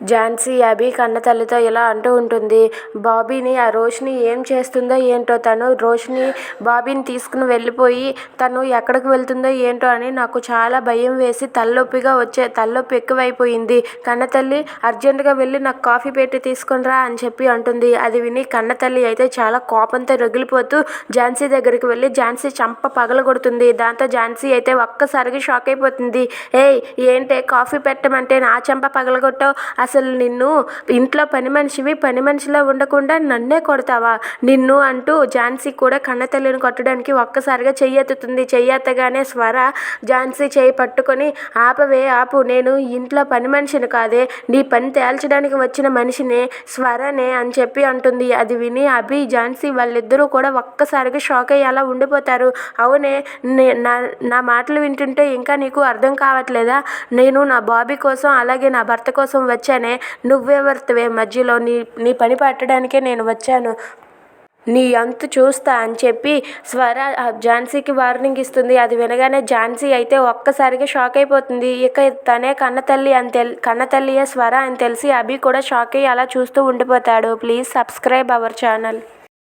ఝాన్సీ అభి కన్నతల్లితో ఇలా అంటూ ఉంటుంది బాబీని ఆ రోషిని ఏం చేస్తుందో ఏంటో తను రోషిని బాబీని తీసుకుని వెళ్ళిపోయి తను ఎక్కడికి వెళ్తుందో ఏంటో అని నాకు చాలా భయం వేసి తలనొప్పిగా వచ్చే తలనొప్పి ఎక్కువైపోయింది. కన్నతల్లి అర్జెంటుగా వెళ్ళి నాకు కాఫీ పెట్టి తీసుకునిరా అని చెప్పి అంటుంది. అది విని కన్నతల్లి అయితే చాలా కోపంతో రగిలిపోతూ ఝాన్సీ దగ్గరికి వెళ్ళి ఝాన్సీ చంప పగలగొడుతుంది దాంతో ఝాన్సీ అయితే ఒక్కసారిగా షాక్ అయిపోతుంది. ఏయ్ ఏంటే కాఫీ పెట్టమంటే నా చెంప పగలగొట్టావు అసలు నిన్ను ఇంట్లో పని మనిషివి పని మనిషిలా ఉండకుండా నన్నే కొడతావా? నిన్ను అంటూ ఝాన్సీ కూడా కన్నతల్లిని కొట్టడానికి ఒక్కసారిగా చెయ్యెత్తుతుంది చెయ్యెత్తగానే స్వర ఝాన్సీ చేయి పట్టుకొని ఆపవే ఆపు నేను ఇంట్లో పని మనిషిని కాదే. నీ పని తేల్చడానికి వచ్చిన మనిషినే స్వరనే అని చెప్పి అంటుంది. అది విని అభి ఝాన్సీ వాళ్ళిద్దరూ కూడా ఒక్కసారిగా షాక్ అయ్యి అలా ఉండిపోతారు. అవునే నా నా మాటలు వింటుంటే ఇంకా నీకు అర్థం కావట్లేదా? నేను నా బాబీ కోసం అలాగే నా భర్త కోసం వచ్చాను. నువ్వెవరివే మధ్యలో నీ నీ పని పట్టడానికే నేను వచ్చాను. నీ అంతు చూస్తా అని చెప్పి స్వర ఝాన్సీకి వార్నింగ్ ఇస్తుంది. అది వినగానే ఝాన్సీ అయితే ఒక్కసారిగా షాక్ అయిపోతుంది. ఇక తనే కన్నతల్లి అని తెల్ కన్నతల్లియే స్వర అని తెలిసి అభి కూడా షాక్ అయ్యి అలా చూస్తూ ఉండిపోతాడు. Please subscribe our channel.